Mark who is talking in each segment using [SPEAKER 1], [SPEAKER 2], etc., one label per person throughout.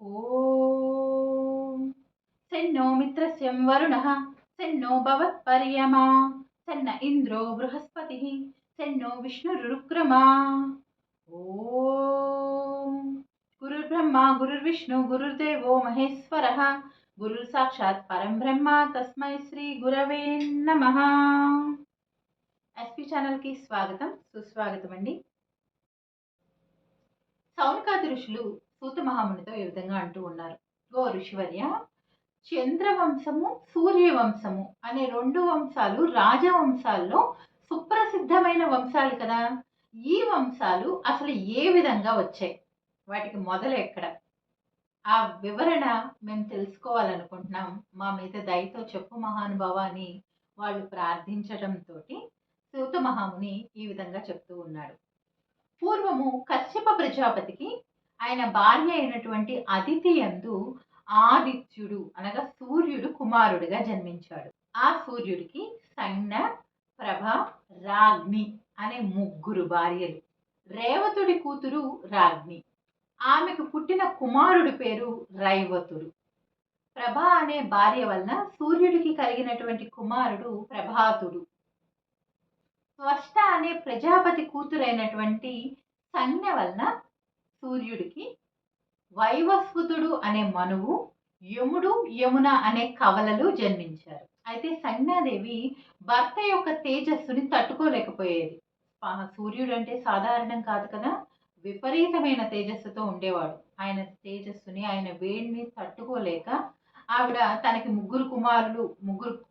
[SPEAKER 1] ఓం సన్నో మిత్రస్యం వరుణ సన్నో భవత్పర్యమా సన్న ఇంద్రో బృహస్పతి సన్నో విష్ణురుక్రమా ఓం గురుర్బ్రహ్మ గురుర్విష్ణు గురుర్దేవో మహేశ్వర గురు సాక్షాత్ పరం బ్రహ్మ తస్మై శ్రీ గురవే నమ ఎస్పీ ఛానల్కి స్వాగతం సుస్వాగతం అండి సౌనకాది ఋషులు సూత మహామునితో ఈ విధంగా అంటూ ఉన్నారు. ఓ ఋషివర్య చంద్రవంశము సూర్యవంశము అనే రెండు వంశాలు రాజవంశాల్లో సుప్రసిద్ధమైన వంశాలు కదా. ఈ వంశాలు అసలు ఏ విధంగా వచ్చాయి? వాటికి మొదలు ఎక్కడ? ఆ వివరణ మేము తెలుసుకోవాలనుకుంటున్నాం. మా మీద దయతో చెప్పు మహానుభావ అని వాళ్ళు ప్రార్థించడంతో సూత మహాముని ఈ విధంగా చెప్తూ ఉన్నాడు. పూర్వము కశ్యప ప్రజాపతికి ఆయన భార్య అయినటువంటి అతిథి యందు ఆదిత్యుడు అనగా సూర్యుడు కుమారుడిగా జన్మించాడు. ఆ సూర్యుడికి సైన్య ప్రభ రాగ్ని అనే ముగ్గురు భార్యలు. రేవతుడి కూతురు రాగ్ని ఆమెకు పుట్టిన కుమారుడి పేరు రైవతుడు. ప్రభ అనే భార్య వలన సూర్యుడికి కలిగినటువంటి కుమారుడు ప్రభాతుడు. స్వష్ట అనే ప్రజాపతి కూతురైనటువంటి సంజ్ఞ వలన సూర్యుడికి వైవస్వతుడు అనే మనువు యముడు యమున అనే కవలలు జన్మించారు. అయితే సంజ్ఞాదేవి భర్త యొక్క తేజస్సుని తట్టుకోలేకపోయేది. సూర్యుడు అంటే సాధారణం కాదు కదా? విపరీతమైన తేజస్సుతో ఉండేవాడు. ఆయన తేజస్సుని ఆయన వేడిని తట్టుకోలేక ఆవిడ తనకి ముగ్గురు కుమారులు ముగ్గురు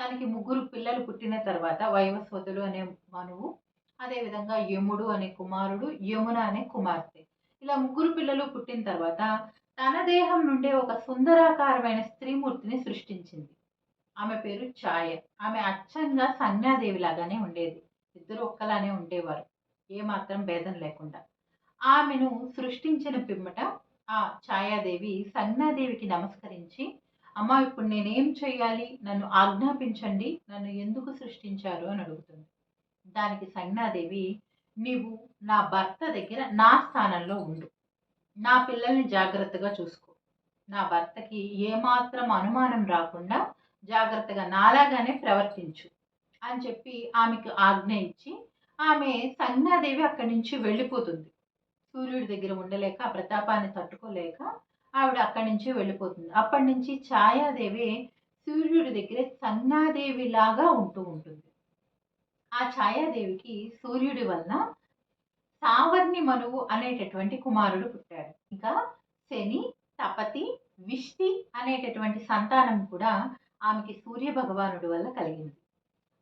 [SPEAKER 1] తనకి ముగ్గురు పిల్లలు పుట్టిన తర్వాత వైవస్వతుడు అనే మనువు అదేవిధంగా యముడు అనే కుమారుడు యమున అనే కుమార్తె. ఇలా ముగ్గురు పిల్లలు పుట్టిన తర్వాత తన దేహం నుండే ఒక సుందరాకారమైన స్త్రీమూర్తిని సృష్టించింది. ఆమె పేరు ఛాయ. ఆమె అచ్చంగా సంజ్ఞాదేవి లాగానే ఉండేది. ఇద్దరు ఒక్కలానే ఉండేవారు. ఏమాత్రం భేదం లేకుండా. ఆమెను సృష్టించిన పిమ్మట ఆ ఛాయాదేవి సంజ్ఞాదేవికి నమస్కరించి అమ్మ ఇప్పుడు నేనేం చేయాలి నన్ను ఆజ్ఞాపించండి. నన్ను ఎందుకు సృష్టించారు? అని అడుగుతుంది. దానికి సంజ్ఞాదేవి నీవు నా భర్త దగ్గర నా స్థానంలో ఉండు. నా పిల్లల్ని జాగ్రత్తగా చూసుకో. నా భర్తకి ఏమాత్రం అనుమానం రాకుండా జాగ్రత్తగా నాలాగానే ప్రవర్తించు అని చెప్పి ఆమెకు ఆజ్ఞ ఇచ్చి ఆమె సంజ్ఞాదేవి అక్కడి నుంచి వెళ్ళిపోతుంది. సూర్యుడి దగ్గర ఉండలేక ఆ ప్రతాపాన్ని తట్టుకోలేక ఆవిడ అక్కడి నుంచి వెళ్ళిపోతుంది. అప్పటి నుంచి ఛాయాదేవి సూర్యుడి దగ్గర సంజ్ఞాదేవి లాగా ఉంటూ ఉంటుంది. ఆ ఛాయాదేవికి సూర్యుడి వలన సావర్ణి మనువు అనేటటువంటి కుమారుడు పుట్టాడు. ఇంకా శని తపతి విష్టి అనేటటువంటి సంతానం కూడా ఆమెకి సూర్య భగవానుడి వల్ల కలిగింది.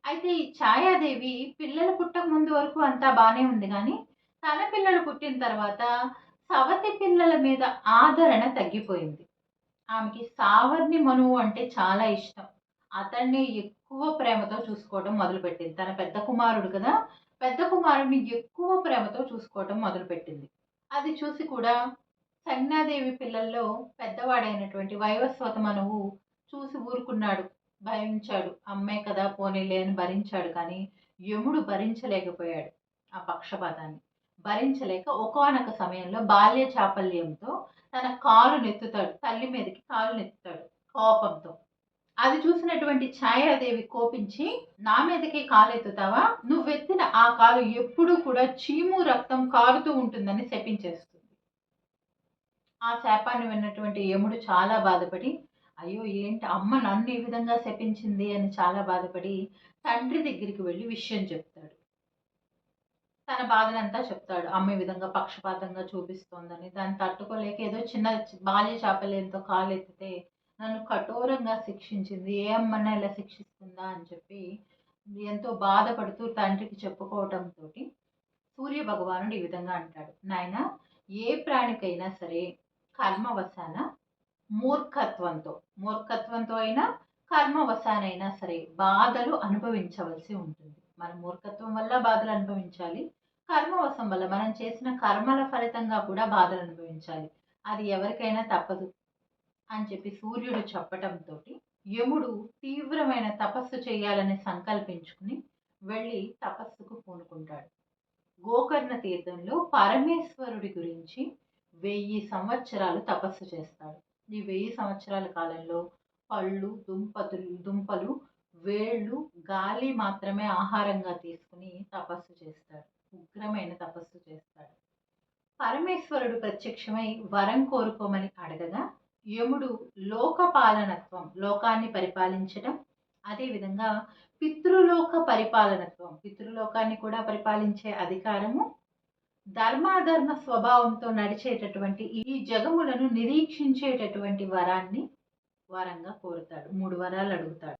[SPEAKER 1] అయితే ఈ ఛాయాదేవి పిల్లలు పుట్టక ముందు వరకు అంతా బాగానే ఉంది కానీ తన పిల్లలు పుట్టిన తర్వాత సవతి పిల్లల మీద ఆదరణ తగ్గిపోయింది. ఆమెకి సావర్ణి మనువు అంటే చాలా ఇష్టం. అతన్ని ఎక్కువ ప్రేమతో చూసుకోవడం మొదలుపెట్టింది. తన పెద్ద కుమారుడు కదా పెద్ద కుమారుడిని ఎక్కువ ప్రేమతో చూసుకోవడం మొదలుపెట్టింది. అది చూసి కూడా సన్యాదేవి పిల్లల్లో పెద్దవాడైనటువంటి వైవస్వత మనవు చూసి ఊరుకున్నాడు భరించాడు. అమ్మే కదా పోనీలే అని భరించాడు కానీ యముడు భరించలేకపోయాడు ఆ పక్షపాతాన్ని. భరించలేక ఒకనొక సమయంలో బాల్య చాపల్యంతో తన కాలు నెత్తుతాడు తల్లి మీదకి కాలు నెత్తుతాడు కోపంతో. అది చూసినటువంటి ఛాయాదేవి కోపించి నా మీదకి కాలు ఎత్తుతావా నువ్వెత్తిన ఆ కాలు ఎప్పుడూ కూడా చీము రక్తం కారుతూ ఉంటుందని శపించేస్తుంది. ఆ శాపాన్ని విన్నటువంటి యముడు చాలా బాధపడి అయ్యో ఏంటి? అమ్మ నన్ను ఈ విధంగా శపించింది? అని చాలా బాధపడి తండ్రి దగ్గరికి వెళ్ళి విషయం చెప్తాడు. తన బాధనంతా చెప్తాడు. అమ్మ ఈ విధంగా పక్షపాతంగా చూపిస్తోందని దాన్ని తట్టుకోలేక ఏదో చిన్న బాల్య చాపలేంతో కాలు ఎత్తితే నన్ను కఠోరంగా శిక్షించింది ఏ అమ్మన్నా ఇలా శిక్షిస్తుందా అని చెప్పి ఎంతో బాధపడుతూ తండ్రికి చెప్పుకోవటంతో సూర్య భగవానుడు ఈ విధంగా అంటాడు. నాయన ఏ ప్రాణికైనా సరే కర్మవశాన మూర్ఖత్వంతో మూర్ఖత్వంతో అయినా కర్మవశానైనా సరే బాధలు అనుభవించవలసి ఉంటుంది. మన మూర్ఖత్వం వల్ల బాధలు అనుభవించాలి కర్మవశం వల్ల మనం చేసిన కర్మల ఫలితంగా కూడా బాధలు అనుభవించాలి. అది ఎవరికైనా తప్పదు. అని చెప్పి సూర్యుడు చెప్పటంతో యముడు తీవ్రమైన తపస్సు చేయాలని సంకల్పించుకుని వెళ్ళి తపస్సుకు పూనుకుంటాడు. గోకర్ణ తీర్థంలో పరమేశ్వరుడి గురించి వెయ్యి సంవత్సరాలు తపస్సు చేస్తాడు. ఈ వెయ్యి సంవత్సరాల కాలంలో పళ్ళు దుంపతులు దుంపలు వేళ్ళు గాలి మాత్రమే ఆహారంగా తీసుకుని తపస్సు చేస్తాడు. ఉగ్రమైన తపస్సు చేస్తాడు. పరమేశ్వరుడు ప్రత్యక్షమై వరం కోరుకోమని అడగగా యముడు లోకపాలనత్వం లోకాన్ని పరిపాలించడం అదేవిధంగా పితృలోక పరిపాలనత్వం. పితృలోకాన్ని కూడా పరిపాలించే అధికారము ధర్మాధర్మ స్వభావంతో నడిచేటటువంటి ఈ జగములను నిరీక్షించేటటువంటి వరాన్ని వరంగా కోరుతాడు. మూడు వరాలు అడుగుతాడు.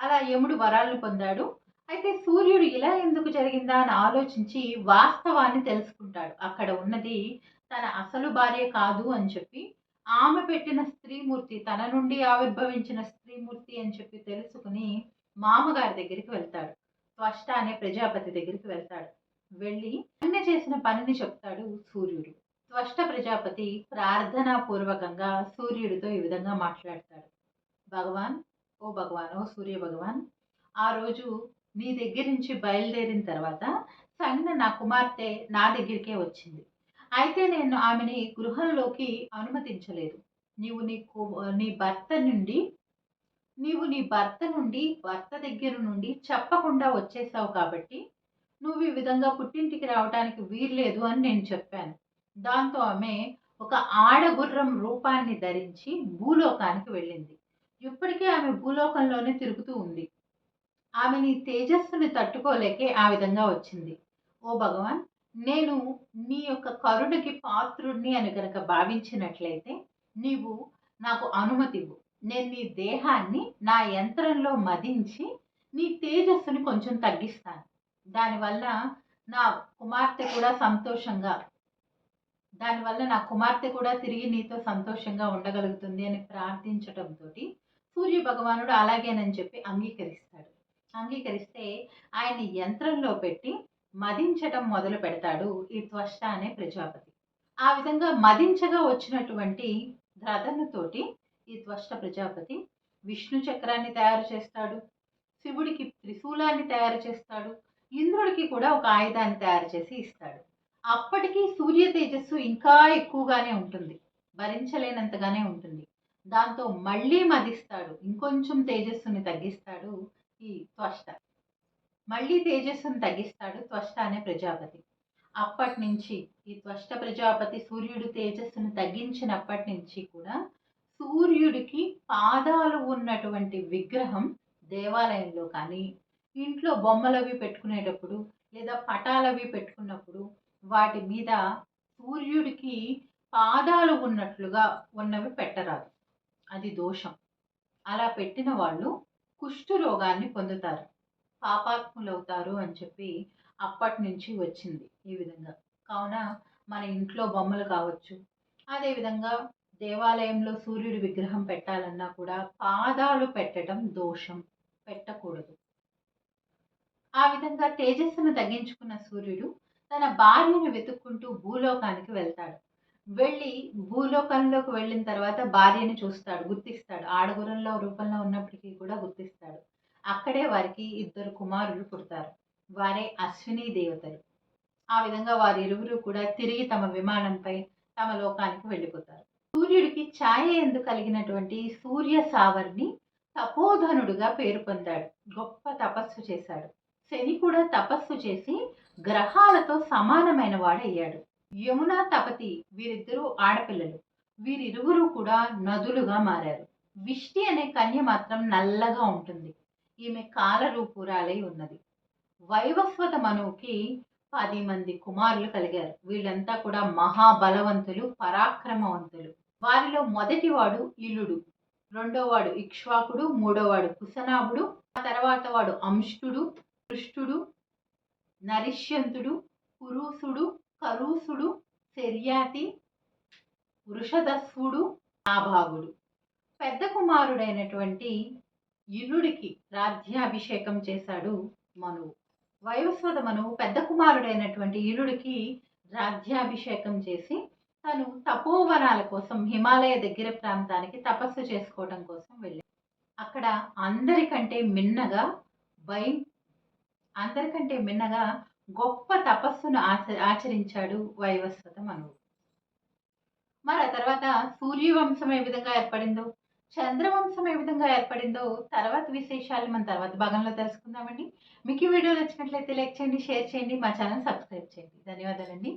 [SPEAKER 1] అలా యముడు వరాలను పొందాడు. అయితే సూర్యుడు ఇలా ఎందుకు జరిగిందా అని ఆలోచించి వాస్తవాన్ని తెలుసుకుంటాడు. అక్కడ ఉన్నది తన అసలు భార్య కాదు అని చెప్పి ఆమె పెట్టిన స్త్రీమూర్తి తన నుండి ఆవిర్భవించిన స్త్రీమూర్తి అని చెప్పి తెలుసుకుని మామగారి దగ్గరికి వెళ్తాడు. త్వష్ట అనే ప్రజాపతి దగ్గరికి వెళ్తాడు. వెళ్ళి అన్న చేసిన పనిని చెప్తాడు సూర్యుడు. త్వష్ట ప్రజాపతి ప్రార్థనాపూర్వకంగా సూర్యుడితో ఈ విధంగా మాట్లాడతాడు. భగవాన్ ఓ భగవాన్ ఓ సూర్య భగవాన్ ఆ రోజు నీ దగ్గర నుంచి బయలుదేరిన తర్వాత సంజ్ఞ నా కుమార్తె నా దగ్గరికే వచ్చింది. అయితే నేను ఆమెని గృహంలోకి అనుమతించలేదు. నీవు నీ నీ భర్త నుండి నీవు నీ భర్త నుండి భర్త దగ్గర నుండి చెప్పకుండా వచ్చేసావు కాబట్టి నువ్వు ఈ విధంగా పుట్టింటికి రావడానికి వీల్లేదు అని నేను చెప్పాను. దాంతో ఆమె ఒక ఆడగుర్రం రూపాన్ని ధరించి భూలోకానికి వెళ్ళింది. ఇప్పటికే ఆమె భూలోకంలోనే తిరుగుతూ ఉంది. ఆమె నీ తేజస్సుని తట్టుకోలేకే ఆ విధంగా వచ్చింది. ఓ భగవాన్ నేను నీ యొక్క కరుణకి పాత్రుడిని అని కనుక భావించినట్లయితే నీవు నాకు అనుమతివ్వు. నేను నీ దేహాన్ని నా యంత్రంలో మదించి నీ తేజస్సుని కొంచెం తగ్గిస్తాను. దానివల్ల నా కుమార్తె కూడా సంతోషంగా దానివల్ల నా కుమార్తె కూడా తిరిగి నీతో సంతోషంగా ఉండగలుగుతుంది అని ప్రార్థించటంతో సూర్య భగవానుడు అలాగేనని చెప్పి అంగీకరిస్తాడు. అంగీకరిస్తే ఆయన యంత్రంలో పెట్టి మదించటం మొదలు పెడతాడు ఈ త్వష్ట అనే ప్రజాపతి. ఆ విధంగా మదించగా వచ్చినటువంటి ధ్రదనుతోటి ఈ త్వష్ట ప్రజాపతి విష్ణు చక్రాన్ని తయారు చేస్తాడు శివుడికి త్రిశూలాన్ని తయారు చేస్తాడు ఇంద్రుడికి కూడా ఒక ఆయుధాన్ని తయారు చేసి ఇస్తాడు. అప్పటికి సూర్య తేజస్సు ఇంకా ఎక్కువగానే ఉంటుంది భరించలేనంతగానే ఉంటుంది. దాంతో మళ్ళీ మదిస్తాడు ఇంకొంచెం తేజస్సుని తగ్గిస్తాడు ఈ త్వష్ట. మళ్ళీ తేజస్సును తగ్గిస్తాడు త్వష్ట అనే ప్రజాపతి. అప్పటి నుంచి ఈ త్వష్ట ప్రజాపతి సూర్యుడు తేజస్సును తగ్గించినప్పటి నుంచి కూడా సూర్యుడికి పాదాలు ఉన్నటువంటి విగ్రహం దేవాలయంలో కానీ ఇంట్లో బొమ్మలవి పెట్టుకునేటప్పుడు లేదా పటాలవి పెట్టుకున్నప్పుడు వాటి మీద సూర్యుడికి పాదాలు ఉన్నట్లుగా ఉన్నవి పెట్టరాదు. అది దోషం. అలా పెట్టిన వాళ్ళు కుష్ఠు రోగాన్ని పొందుతారు. పాపాత్ములవుతారు అని చెప్పి అప్పటి నుంచి వచ్చింది ఈ విధంగా. కావున మన ఇంట్లో బొమ్మలు కావచ్చు అదేవిధంగా దేవాలయంలో సూర్యుడి విగ్రహం పెట్టాలన్నా కూడా పాదాలు పెట్టడం దోషం పెట్టకూడదు. ఆ విధంగా తేజస్సును తగ్గించుకున్న సూర్యుడు తన భార్యను వెతుక్కుంటూ భూలోకానికి వెళ్తాడు. వెళ్ళి భూలోకంలోకి వెళ్ళిన తర్వాత భార్యని చూస్తాడు గుర్తిస్తాడు. ఆడగురంలో రూపంలో ఉన్నప్పటికీ కూడా గుర్తిస్తాడు. అక్కడే వారికి ఇద్దరు కుమారులు పుడతారు. వారే అశ్విని దేవతలు. ఆ విధంగా వారి ఇరువురు కూడా తిరిగి తమ విమానంపై తమ లోకానికి వెళ్ళిపోతారు. సూర్యుడికి ఛాయ ఎందు కలిగినటువంటి సూర్య సావర్ని తపోధనుడుగా పేరు పొందాడు. గొప్ప తపస్సు చేశాడు. శని కూడా తపస్సు చేసి గ్రహాలతో సమానమైన వాడయ్యాడు. యమున తపతి వీరిద్దరూ ఆడపిల్లలు. వీరిరువురు కూడా నదులుగా మారారు. విష్టి అనే కన్య మాత్రం నల్లగా ఉంటుంది. ఈమె కాలరూపురాలై ఉన్నది. వైవస్వత మనువుకి పది మంది కుమారులు కలిగారు. వీళ్ళంతా కూడా మహాబలవంతులు పరాక్రమవంతులు. వారిలో మొదటివాడు ఇల్లుడు రెండోవాడు ఇక్ష్వాకుడు మూడోవాడు కుసనాభుడు ఆ తర్వాత వాడు అంష్టుడు పృష్ఠుడు నరిష్యంతుడు పురుషుడు కరూసుడు శర్యాతి వృషదస్వుడు ఆభాగుడు పెద్ద కుమారుడైనటువంటి ఇల్లుడికి రాజ్యాభిషేకం చేశాడు మనువు వైవస్వత మనువు పెద్ద కుమారుడైనటువంటి ఇల్లుడికి రాజ్యాభిషేకం చేసి తను తపోవనాల కోసం హిమాలయ దగ్గర ప్రాంతానికి తపస్సు చేసుకోవడం కోసం వెళ్ళాడు. అక్కడ అందరికంటే మిన్నగా వై అందరికంటే మిన్నగా గొప్ప తపస్సును ఆచ ఆచరించాడు వైవస్వత మనువు మరి ఆ తర్వాత సూర్యవంశం ఏ విధంగా ఏర్పడిందో? చంద్రవంశం ఏ విధంగా ఏర్పడిందో తర్వాత విశేషాలు మన తర్వాత భాగంలో తెలుసుకుందామండి. మీకు ఈ వీడియో నచ్చినట్లయితే లైక్ చేయండి షేర్ చేయండి మా ఛానల్ సబ్స్క్రైబ్ చేయండి. ధన్యవాదాలండి.